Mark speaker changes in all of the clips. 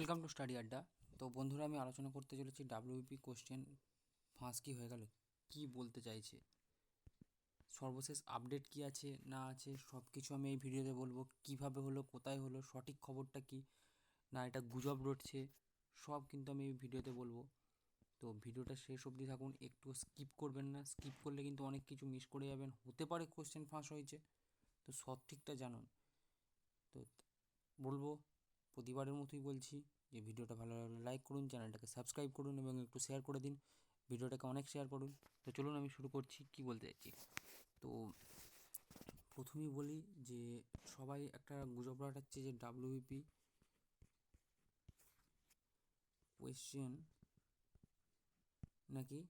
Speaker 1: Welcome to study আড্ডা। তো বন্ধুরা, আমি আলোচনা করতে চলেছি ডাব্লিউপি কোশ্চেন ফাঁস কি হয়ে গেল, কি বলতে চাইছে? সর্বশেষ আপডেট কি আছে, না আছে সব কিছু আমি এই ভিডিওতে বলব। কীভাবে হলো, কোথায় হলো, সঠিক খবরটা কি, না এটা গুজব রটছে, সব কিন্তু আমি এই ভিডিওতে বলব। তো ভিডিওটা শেষ অবধি থাকুন, একটু স্কিপ করবেন না। স্কিপ করলে কিন্তু অনেক কিছু মিস করে যাবেন। হতে পারে কোশ্চেন ফাঁস হয়েছে, তো সঠিকটা জানুন। তো বলব প্রতিবারের মতোই বলছি যে ভিডিওটা ভালো লাগলে লাইক করুন, চ্যানেলটাকে সাবস্ক্রাইব করুন এবং একটু শেয়ার করে দিন। ভিডিওটাকে অনেক শেয়ার করুন। তো চলুন আমি শুরু করছি, কি বলতে চাইছি? তো প্রথমেই বলি যে সবাই একটা গুজব রটাচ্ছে যে ডাব্লিউপি কোয়েশ্চেন নাকি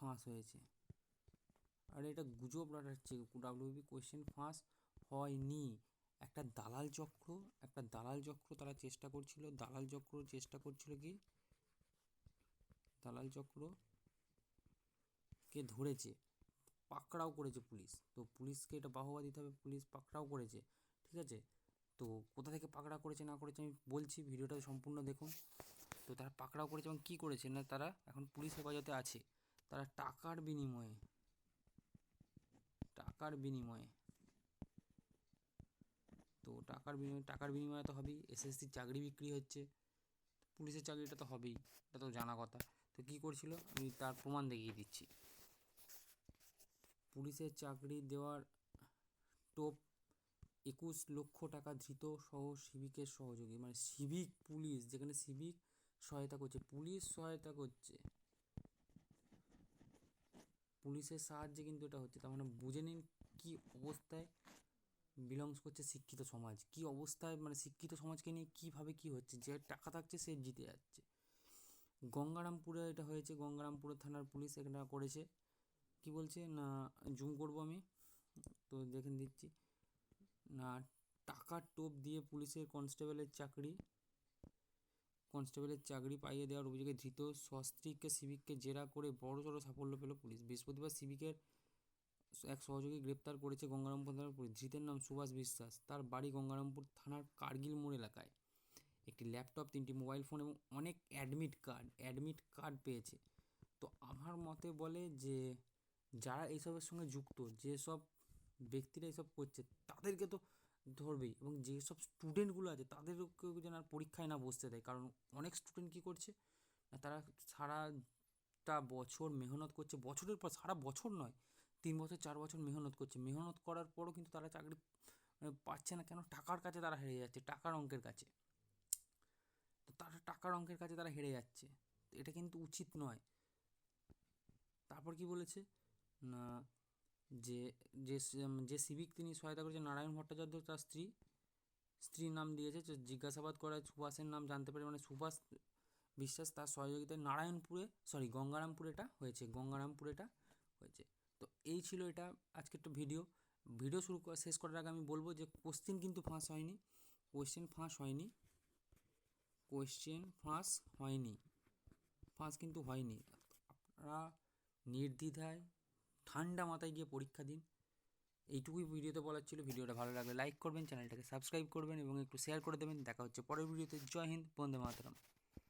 Speaker 1: ফাঁস হয়েছে। আর এটা গুজব রটাচ্ছে ডাব্লিউপি কোয়েশ্চেন ফাঁস হয়নি। একটা দালাল চক্র, একটা দালাল চক্র তারা চেষ্টা করছিল, দালাল চক্র চেষ্টা করছিল কি? দালাল চক্র কে ধরেছে? পাকড়াও করেছে পুলিশ। তো পুলিশকে এটা বাহবা দিতে হবে, পুলিশ পাকড়াও করেছে, ঠিক আছে? তো কোথা থেকে পাকড়া করেছে, না করেছে আমি বলছি, ভিডিওটা সম্পূর্ণ দেখুন। তো তারা পাকড়াও করেছে এবং কী করেছে না, তারা এখন পুলিশ হেফাজতে আছে। তারা টাকার বিনিময়ে টাকার বিনিময়ে তো টাকার বিনিময়ে টাকার বিনিময়ে তো হবেই। এসএসসির চাকরি বিক্রি হচ্ছে। পুলিশের চাকরিটা তো হবেই, এটা তো জানা কথা। তো কী করছিল? আমি তার প্রমাণ দেখিয়ে দিচ্ছি। পুলিশের চাকরি দেওয়ার টোপ একুশ লক্ষ টাকা ধৃত সহ সিভিকের সহযোগী। মানে সিভিক পুলিশ, যেখানে সিভিক সহায়তা করছে। পুলিশ সহায়তা করছে। পুলিশের সাহায্যে কিন্তু এটা হচ্ছে। তার মানে বুঝে নিন কী অবস্থায় বিলংস করছে শিক্ষিত সমাজ। কী অবস্থায় মানে শিক্ষিত সমাজকে নিয়ে কীভাবে কী হচ্ছে? যে টাকা থাকছে সে জিতে যাচ্ছে। গঙ্গারামপুরে এটা হয়েছে, গঙ্গারামপুরে থানার পুলিশ এটা করেছে। কি বলছে? না, জুম করব আমি। তো দেখে দিচ্ছি। না, টাকার টোপ দিয়ে পুলিশের কনস্টেবলের চাকরি। কনস্টেবলের চাকরি পাইয়ে দেওয়ার অভিযোগে ধৃত সস্ত্রীককে সিভিককে জেরা করে বড় সড়ো সাফল্য পেল পুলিশ। বৃহস্পতিবার সিভিকের এক সহযোগী গ্রেপ্তার করেছে গঙ্গারামপুর থানার পুলিশ। ধৃতের নাম সুভাষ বিশ্বাস। তার বাড়ি গঙ্গারামপুর থানার কার্গিল মোড় এলাকায়। একটি ল্যাপটপ, তিনটি মোবাইল ফোন এবং অনেক অ্যাডমিট কার্ড অ্যাডমিট কার্ড পেয়েছে। তো আমার মতে বলে যে, যারা এইসবের সঙ্গে যুক্ত, যেসব ব্যক্তিরা এইসব করছে, তাদেরকে তো ধরবেই এবং যেসব স্টুডেন্টগুলো আছে, তাদেরকেও যেন আর পরীক্ষায় না বসতে দেয়। কারণ অনেক স্টুডেন্ট কী করছে না, তারা সারাটা বছর মেহনত করছে। বছরের পর সারা বছর নয় তিন বছর, চার বছর মেহনত করছে। মেহনত করার পরও কিন্তু তারা চাকরি মানে পাচ্ছে না কেন? টাকার কাছে তারা হেরে যাচ্ছে, টাকার অঙ্কের কাছে। তো তারা টাকার অঙ্কের কাছে তারা হেরে যাচ্ছে। এটা কিন্তু উচিত নয়। তারপর কি বলেছে? না, যে যে যে সিভিক তিনি সহায়তা করেছে নারায়ণ ভট্টাচার্য তার স্ত্রী, স্ত্রীর নাম দিয়েছে জিজ্ঞাসাবাদ করায় সুভাষের নাম জানতে পারে মানে সুভাষ বিশ্বাস তার সহযোগিতায় নারায়ণপুরে সরি গঙ্গারামপুরে এটা হয়েছে, গঙ্গারামপুরে এটা হয়েছে। তো এই ছিল এটা আজকে একটা ভিডিও ভিডিও শুরু শেষ করার আগে আমি বলব যে কোশ্চেন কিন্তু ফাঁস হয়নি। কোশ্চেন ফাঁস হয়নি। কোশ্চেন ফাঁস হয়নি। ফাঁস কিন্তু হয়নি। আপনারা নির্দ্বিধায় ঠান্ডা মাথায় গিয়ে পরীক্ষা দিন। এইটুকুই ভিডিওতে বলার ছিল। ভিডিওটা ভালো লাগলে লাইক করবেন চ্যানেলটাকে সাবস্ক্রাইব করবেন এবং একটু শেয়ার করে দেবেন। দেখা হচ্ছে পরের ভিডিওতে জয় হিন্দ, বন্দে মাতরম।